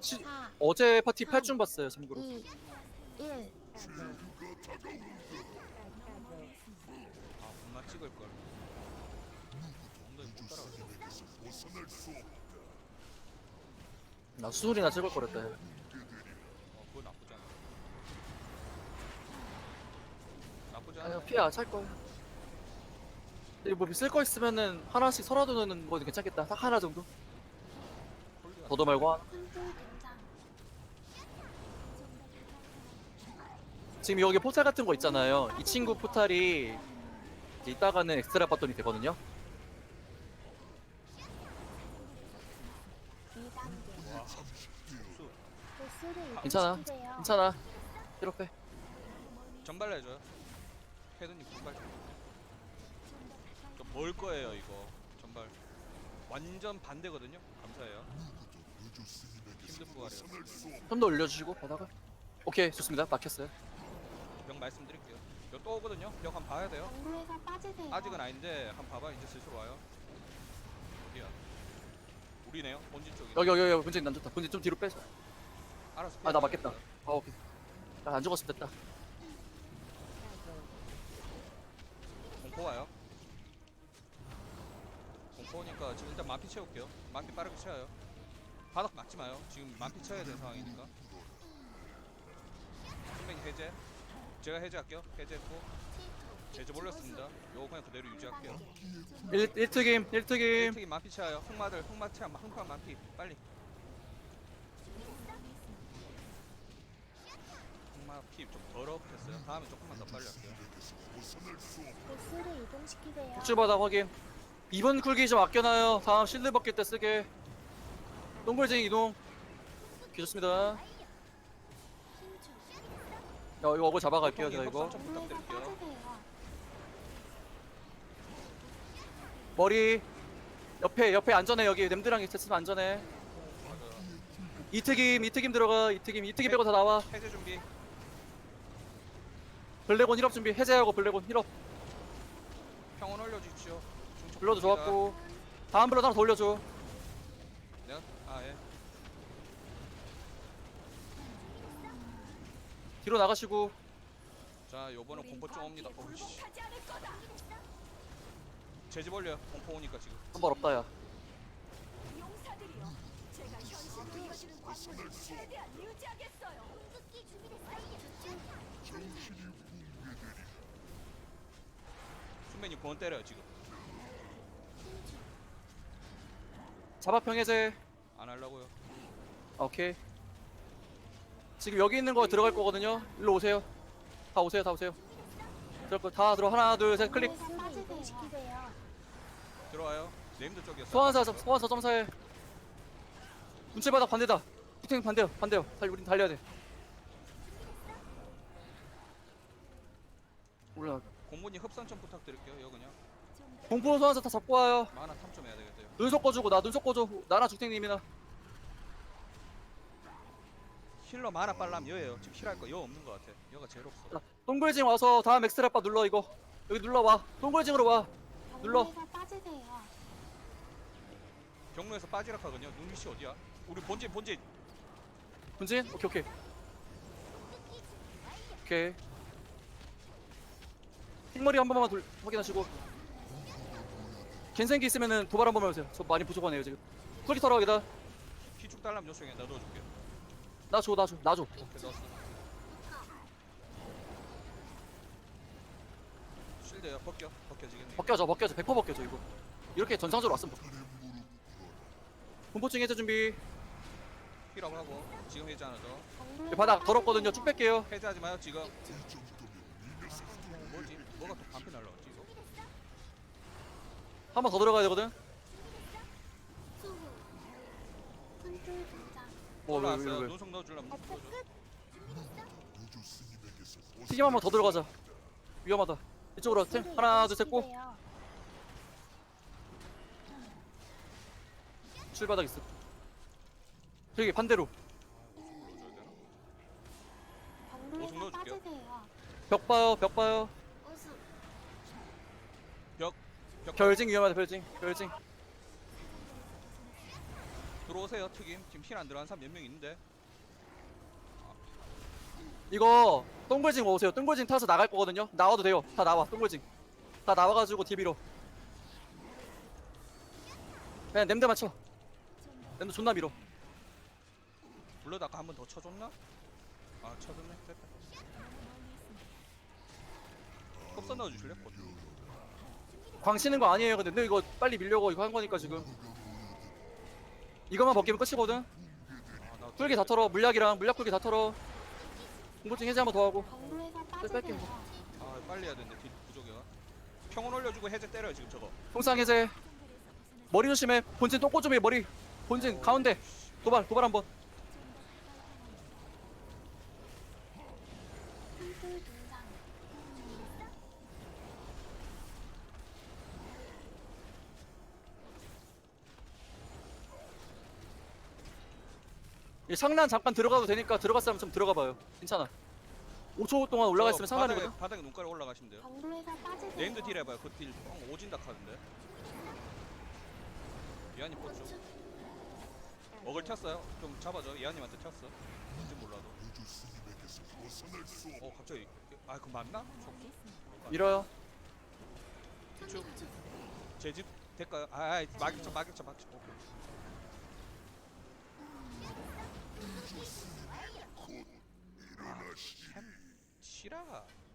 시, 4, 어제 파티 8중 봤어요 참고로 2, 1. 아 엄마 찍을 걸. 엉덩이 못 따라가지. 나 수술이나 찍을 거랬다 어 그거 나쁘지 않아. 나쁘지 않아. 아니 피야 찰 거야 뭐쓸 거 있으면은 하나씩 설아도 넣는 거 괜찮겠다 딱 하나 정도 더도 말고 하나 지금 여기 포탈 같은 거 있잖아요 이 친구 포탈이 이제 이따가는 엑스트라 바톤이 되거든요 2단계. 수. 보스를 괜찮아. 괜찮아 이렇게 전발 내줘요. 헤드님 전발. 저뭘 거예요 이거 전발. 완전 반대거든요. 감사해요. 힘든 부활이에요. 좀 더 올려주시고 바닥을 오케이 좋습니다 막혔어요 명 말씀드릴게요. 이거 또 오거든요. 명 한번 봐야 돼요. 경로에서 빠지세요. 아직은 아닌데 한번 봐봐 이제 슬슬 와요. 어디야? 우리네요. 본진 쪽이. 여기 여기 여기 본진 난 좋다 본진 좀 뒤로 빼서 알았어. 아 나 맞겠다 아 오케이 나안 죽었으면 됐다 공포 와요. 공포니까 지금 일단 만피 채울게요. 만피 빠르게 채워요. 바닥 맞지 마요. 지금 만피 채워야 되는 상황이니까. 선배님 해제. 제가 해제할게요. 해제했고 제재 올렸습니다. 요거 그냥 그대로 유지할게요. 1, 1특임 1특임 특히 만피 채워요. 흑마들 흑마 채 흑마 만피 빨리. 흑마 피좀 더럽겠어요. 다음에 조금만 더 빨리 할게요. 보스를 이동시키세요. 복주바닥 확인 2번 쿨기 좀 아껴놔요 다음 실드 벗길 때 쓰게 동글쟁이 이동 야 이거 어글 잡아갈게요 제가 이거 좀 부탁드릴게요. 머리 옆에 옆에 안전해 여기 냄드랑 있으면 안전해. 이특임 이특임 들어가 이특임 이특임 빼고 다 나와 해제 준비. 블랙온 힐업 준비 해제하고 블랙온 힐업 평온 올려주십시오. 중첩 블러드. 좋았고 다음 블러드 하나 더 올려줘 내가 아 예. 뒤로 나가시고 자 요번은 공포 좀 옵니다. 어우씨. 제집 올려요. 공포 오니까 지금. 한발 없다 야 용사들이여, 제가 현실 그려지는 광물을 최대한 유지하겠어요. 준비됐어요. 순매님 구원 때려요 지금. 자바평 해제 안 하려고요. 아, 오케이 지금 여기 있는 거 들어갈 거거든요. 일로 오세요. 다 오세요 다 오세요. 들어갈 거다 들어. 하나 둘 셋 클릭. 들어와요. 네임드 쪽이었어. 소환사 점- 소환사 점사해 문체바닥 반대다. 부팅 반대요 반대요. 달 우린 달려야 돼. 올라. 공군이 흡선 좀 부탁드릴게요. 요 그냥. 공포 소환사 다 잡고 와요. 만화 탐좀 해야 되겠대요. 눈속 꺼주고 나 눈속 꺼줘. 나나 죽탱님이나 힐러 만화 빨라면 여예요. 지금 힐할 거 여 없는 거 같아. 여가 제일 없어. 자, 동글징 와서 다음 엑스트라바 눌러 이거 여기 눌러와 동글징으로 와 눌러. 경로에서 빠지세요. 경로에서 빠지락 하거든요. 눈위시 어디야? 우리 본진 본진. 분진? 오케이 오케이 오케이 흰머리 한 번만 돌, 확인하시고 갠생기 있으면은 도발 한 번만 해주세요 저 많이 부족하네요 지금 쿨기 털어 여기다 피축 달라면 요청해. 나 넣어줄게. 나 줘 나 줘 나 줘 오케이 넣었어. 실드요. 벗겨. 벗겨지겠네. 벗겨져 벗겨져 100% 벗겨져 이거 이렇게 전상적으로 왔으면 벗겨 공포증 해제 준비 힐업 하고 지금 해제 하나 더. 이 바닥 더럽거든요 쭉 뺄게요 해제하지 마요 지금. 뭐지? 뭐가 또 반피 날라왔지 이거? 한 번 더 들어가야 되거든 올라왔어요. 왜, 왜. 눈속 넣어주려면 버프 넣어줘. 끝. 튀김 한 번 더 들어가자 위험하다 이쪽으로 팀 보스를 하나 둘셋고 이동시키세요. 출바닥 있어 저기 반대로 넣어줘야 되나? 경로에서 넣어줄게요. 빠지세요. 벽 봐요 벽 봐요 우수. 벽. 벽. 별징 위험하다 별징 별징 들어오세요 튀김 지금 힐 안 들어간 사람 몇 명 있는데 이거 동글징 오세요. 동글징 타서 나갈 거거든요. 나와도 돼요. 다 나와. 동글징. 다 나와가지고 DB로. 그냥 냄새 맞춰. 냄새 존나 밀어. 블러드 아까 한 번 더 쳐줬나? 아 쳐줬네 됐다 컵선 넣어주실래? 곧. 광 치는 거 아니에요. 근데, 근데 이거 빨리 밀려고 이거 한 거니까 지금. 이것만 벗기면 끝이거든. 꿀기 다 털어. 물약이랑 물약 꿀기 다 털어. 공고증 해제 한번 더 하고. 경로에서 뺄게. 빠지세요. 아 빨리 해야 되는데 딜 부족해가 평온 올려주고 해제 때려요 지금 저거 통상 해제. 머리 조심해. 본진 똥꼬 좀해 머리. 본진 가운데. 도발 도발 한번. 이 상란 잠깐 들어가도 되니까 들어갔으면 좀 들어가 봐요. 괜찮아. 5초 동안 올라가 있으면 저 상란이거든. 바닥에, 바닥에 눈가에 올라가시면 돼요. 경로에서 빠지세요. 네임드 딜 해봐요. 그딜. 오진다 카던데. 예한이 뽑죠. 먹을 튀었어요. 좀 잡아줘. 예한님한테 튀었어. 뭔지 몰라도. 어 갑자기. 아 그거 맞나? 밀어요. 쭉 제집. 될까요? 아, 아 막이쳐 막이쳐 막이쳐. 오케이 아, 햄, 시라가